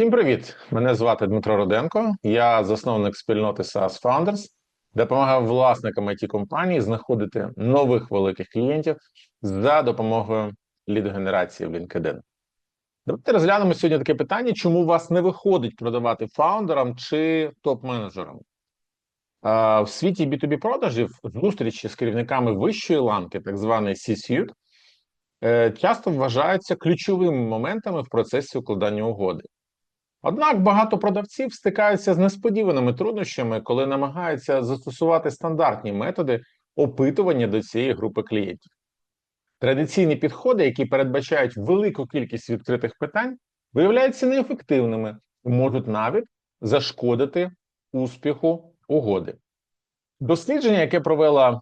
Всім привіт! Мене звати Дмитро Роденко. Я засновник спільноти SaaS Founders, допомагаю власникам it компаній знаходити нових великих клієнтів за допомогою лідогенерації в LinkedIn. Давайте розглянемо сьогодні таке питання: чому вас не виходить продавати фаундерам чи топ-менеджерам? В світі B2B продажів зустрічі з керівниками вищої ланки, так званий C-suite, е, часто вважаються ключовими моментами в процесі укладання угоди. Однак багато продавців стикаються з несподіваними труднощами, коли намагаються застосувати стандартні методи опитування до цієї групи клієнтів. Традиційні підходи, які передбачають велику кількість відкритих питань, виявляються неефективними і можуть навіть зашкодити успіху угоди. Дослідження, яке провела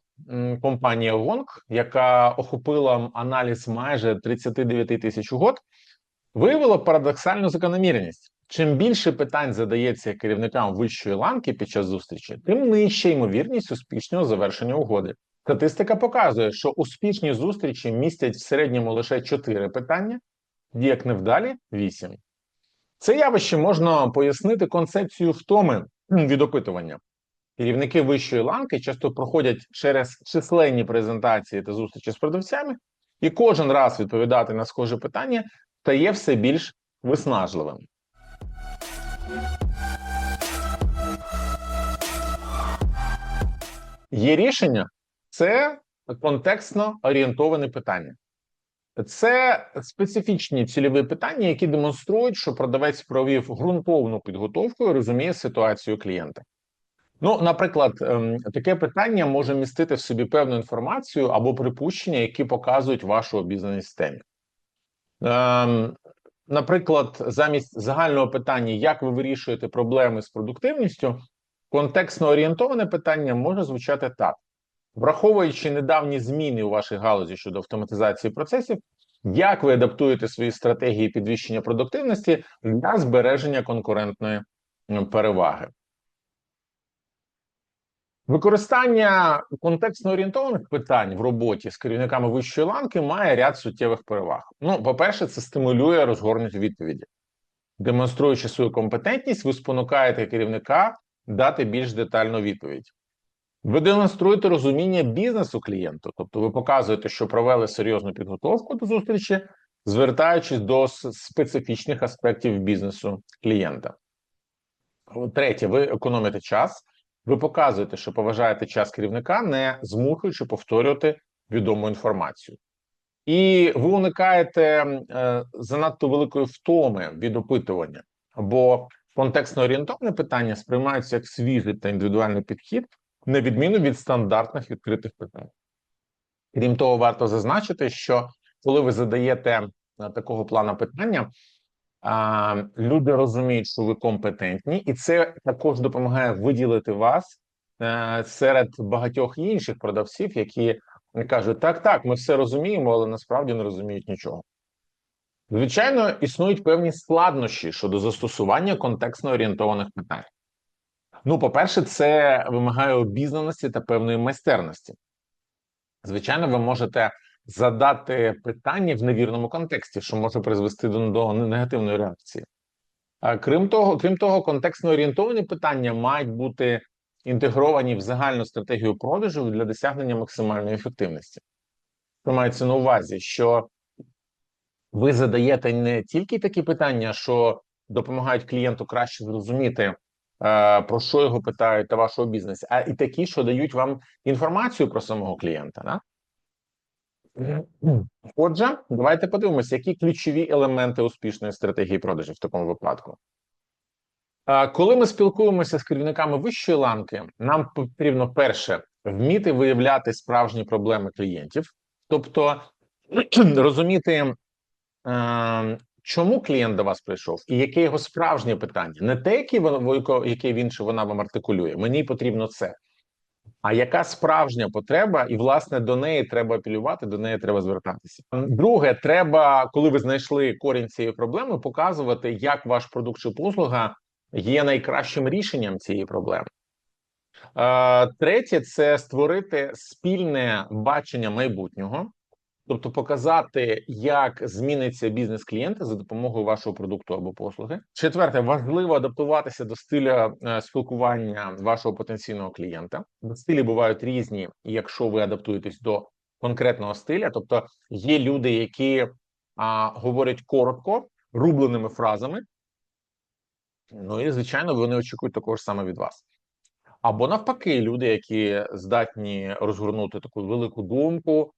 компанія Gong, яка охопила аналіз майже 39 тисяч угод, виявило парадоксальну закономірність. Чим більше питань задається керівникам вищої ланки під час зустрічі, тим нижча ймовірність успішного завершення угоди. Статистика показує, що успішні зустрічі містять в середньому лише 4 питання, як невдалі 8. Це явище можна пояснити концепцією втоми від опитування. Керівники вищої ланки часто проходять через численні презентації та зустрічі з продавцями, і кожен раз відповідати на схоже питання стає все більш виснажливим. Є рішення це контекстно орієнтоване питання. Це специфічні цільові питання, які демонструють, що продавець провів ґрунтовну підготовку і розуміє ситуацію клієнта. Ну, наприклад, ем, таке питання може містити в собі певну інформацію або припущення, які показують вашу обізнаність в темі. Ем, Наприклад, замість загального питання, як ви вирішуєте проблеми з продуктивністю, контекстно орієнтоване питання може звучати так: враховуючи недавні зміни у вашій галузі щодо автоматизації процесів, як ви адаптуєте свої стратегії підвищення продуктивності для збереження конкурентної переваги? Використання контекстно орієнтованих питань в роботі з керівниками вищої ланки має ряд суттєвих переваг. Ну, по-перше, це стимулює розгорнуті відповіді. Демонструючи свою компетентність, ви спонукаєте керівника дати більш детальну відповідь. Ви демонструєте розуміння бізнесу клієнту, тобто ви показуєте, що провели серйозну підготовку до зустрічі, звертаючись до специфічних аспектів бізнесу клієнта. Третє, ви економите час. Ви показуєте, що поважаєте час керівника, не змушуючи повторювати відому інформацію. І ви уникаєте е, занадто великої втоми від опитування, бо контекстно орієнтовне питання сприймаються як свіжий та індивідуальний підхід, на відміну від стандартних відкритих питань. Крім того, варто зазначити, що коли ви задаєте е, такого плану питання, люди розуміють, що ви компетентні, і це також допомагає виділити вас е, серед багатьох інших продавців, які кажуть: так, так, ми все розуміємо, але насправді не розуміють нічого. Звичайно, існують певні складнощі щодо застосування контекстно орієнтованих питань. Ну, по-перше, це вимагає обізнаності та певної майстерності. Звичайно, ви можете задати питання в невірному контексті, що може призвести до, до негативної реакції. Крім того, крім того, контекстно орієнтовані питання мають бути інтегровані в загальну стратегію продажу для досягнення максимальної ефективності. Мається на увазі, що ви задаєте не тільки такі питання, що допомагають клієнту краще зрозуміти, е, про що його питають та вашого бізнесу, а і такі, що дають вам інформацію про самого клієнта. Да? Отже, давайте подивимося, які ключові елементи успішної стратегії продажів в такому випадку. Коли ми спілкуємося з керівниками вищої ланки, нам потрібно перше вміти виявляти справжні проблеми клієнтів, тобто розуміти, е, чому клієнт до вас прийшов, і яке його справжнє питання, не те, яке він чи вона вам артикулює. Мені потрібно це. А яка справжня потреба, і власне до неї треба апелювати, до неї треба звертатися. Друге, треба, коли ви знайшли корінь цієї проблеми, показувати, як ваш продукт чи послуга є найкращим рішенням цієї проблеми. Е, Третє це створити спільне бачення майбутнього. Тобто показати, як зміниться бізнес клієнта за допомогою вашого продукту або послуги. Четверте, важливо адаптуватися до стиля е, спілкування вашого потенційного клієнта. Стилі бувають різні, якщо ви адаптуєтесь до конкретного стиля, тобто є люди, які а, говорять коротко, рубленими фразами. Ну і звичайно, вони очікують такого ж саме від вас. Або навпаки, люди, які здатні розгорнути таку велику думку,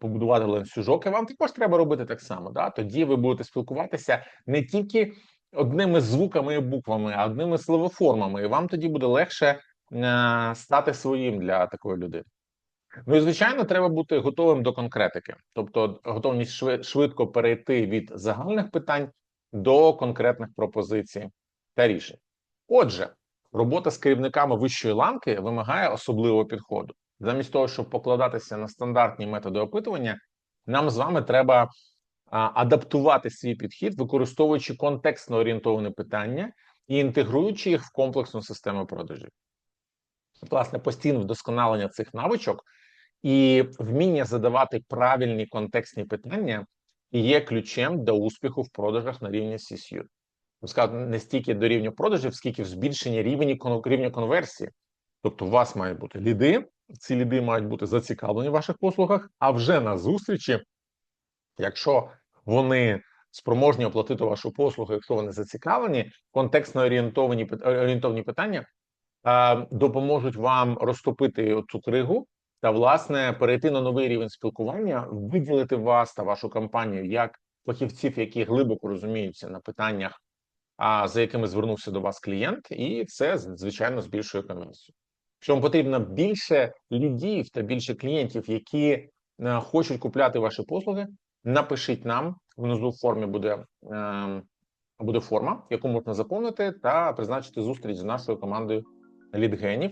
побудувати ланцюжок, і вам також треба робити так само. Да? Тоді ви будете спілкуватися не тільки одними звуками і буквами, а одними словоформами, і вам тоді буде легше е, стати своїм для такої людини. Ну і звичайно, треба бути готовим до конкретики, тобто готовність швидко перейти від загальних питань до конкретних пропозицій та рішень. Отже, робота з керівниками вищої ланки вимагає особливого підходу. Замість того, щоб покладатися на стандартні методи опитування, нам з вами треба адаптувати свій підхід, використовуючи контекстно орієнтоване питання і інтегруючи їх в комплексну систему продажів. Власне, постійне вдосконалення цих навичок і вміння задавати правильні контекстні питання є ключем до успіху в продажах на рівні CSU. Сказати не стільки до рівня продажів, скільки в збільшенні рівня, рівня конверсії. Тобто, у вас мають бути ліди, ці ліди мають бути зацікавлені в ваших послугах, а вже на зустрічі, якщо вони спроможні оплатити вашу послугу, якщо вони зацікавлені, контекстно орієнтовані пит- орієнтовні питання е, допоможуть вам розтопити цю кригу та власне перейти на новий рівень спілкування, виділити вас та вашу компанію як фахівців, які глибоко розуміються на питаннях, а за якими звернувся до вас клієнт, і це звичайно збільшує конверсію. Якщо вам потрібно більше лідів та більше клієнтів, які е, хочуть купляти ваші послуги, напишіть нам внизу в формі буде. е, Буде форма, яку можна заповнити та призначити зустріч з нашою командою лідгенів,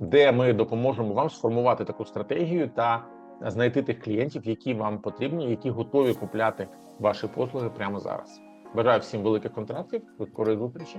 де ми допоможемо вам сформувати таку стратегію та знайти тих клієнтів, які вам потрібні, які готові купляти ваші послуги прямо зараз. Бажаю всім великих контрактів, скорої зустрічі.